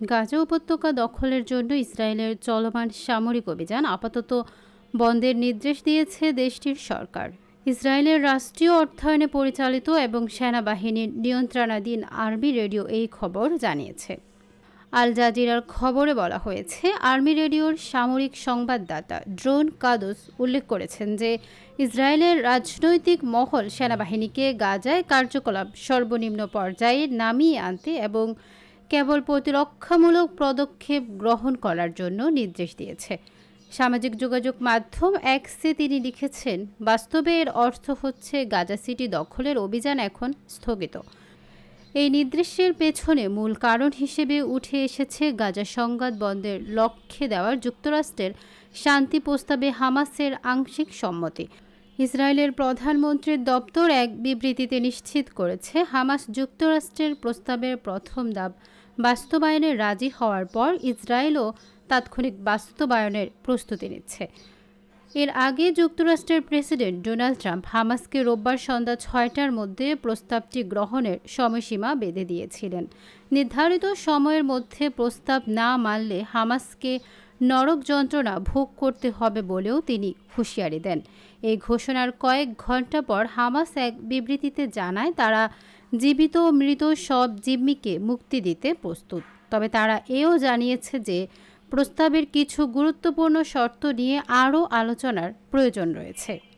গাজা উপত্যকা দখলের জন্য ইসরায়েলের চলমান সামরিক অভিযান আপাতত বন্ধের নির্দেশ দিয়েছে দেশটির সরকার। ইসরায়েলের রাষ্ট্রীয় অর্থায়নে পরিচালিত এবং সেনাবাহিনীর নিয়ন্ত্রণাধীন আর্মি রেডিও এই খবর জানিয়েছে। আল জাজিরার খবরে বলা হয়েছে, আর্মি রেডিওর সামরিক সংবাদদাতা ড্রোন কাদুস উল্লেখ করেছেন যে, ইসরায়েলের রাজনৈতিক মহল সেনাবাহিনীকে গাজায় কার্যকলাপ সর্বনিম্ন পর্যায়ে নামিয়ে আনতে এবং কেবল প্রতিরক্ষামূলক পদক্ষেপ গ্রহণ করার জন্য নির্দেশ দিয়েছে। সামাজিক যোগাযোগ মাধ্যম এক্সে তিনি লিখেছেন, বাস্তবে এর অর্থ হচ্ছে গাজা সিটি দখলের অভিযান এখন স্থগিত। এই নির্দেশের পেছনে মূল কারণ হিসেবে উঠে এসেছে গাজা সংঘাত বন্ধের লক্ষ্যে দেওয়ার যুক্তরাষ্ট্রের শান্তি প্রস্তাবে হামাসের আংশিক সম্মতি। ইসরায়েলের প্রধানমন্ত্রীর দপ্তর এক বিবৃতিতে নিশ্চিত করেছে, হামাস যুক্তরাষ্ট্রের প্রস্তাবের প্রথম দাব বাস্তবায়নে রাজি হওয়ার পর ইসরায়েলও তাৎক্ষণিক বাস্তবায়নের প্রস্তুতি নিচ্ছে। এর আগে যুক্তরাষ্ট্রের প্রেসিডেন্ট ডোনাল্ড ট্রাম্প হামাসকে রোববার সন্ধ্যা ছয়টার মধ্যে প্রস্তাবটি গ্রহণের সময়সীমা বেঁধে দিয়েছিলেন। নির্ধারিত সময়ের মধ্যে প্রস্তাব না মানলে হামাসকে নরক যন্ত্রণা ভোগ করতে হবে বলেও তিনি হুঁশিয়ারি দেন। এই ঘোষণার কয়েক ঘণ্টা পর হামাস এক বিবৃতিতে জানায়, তারা জীবিত ও মৃত সব জিম্মিকে মুক্তি দিতে প্রস্তুত। তবে তারা এও জানিয়েছে যে, প্রস্তাবের কিছু গুরুত্বপূর্ণ শর্ত নিয়ে আরও আলোচনার প্রয়োজন রয়েছে।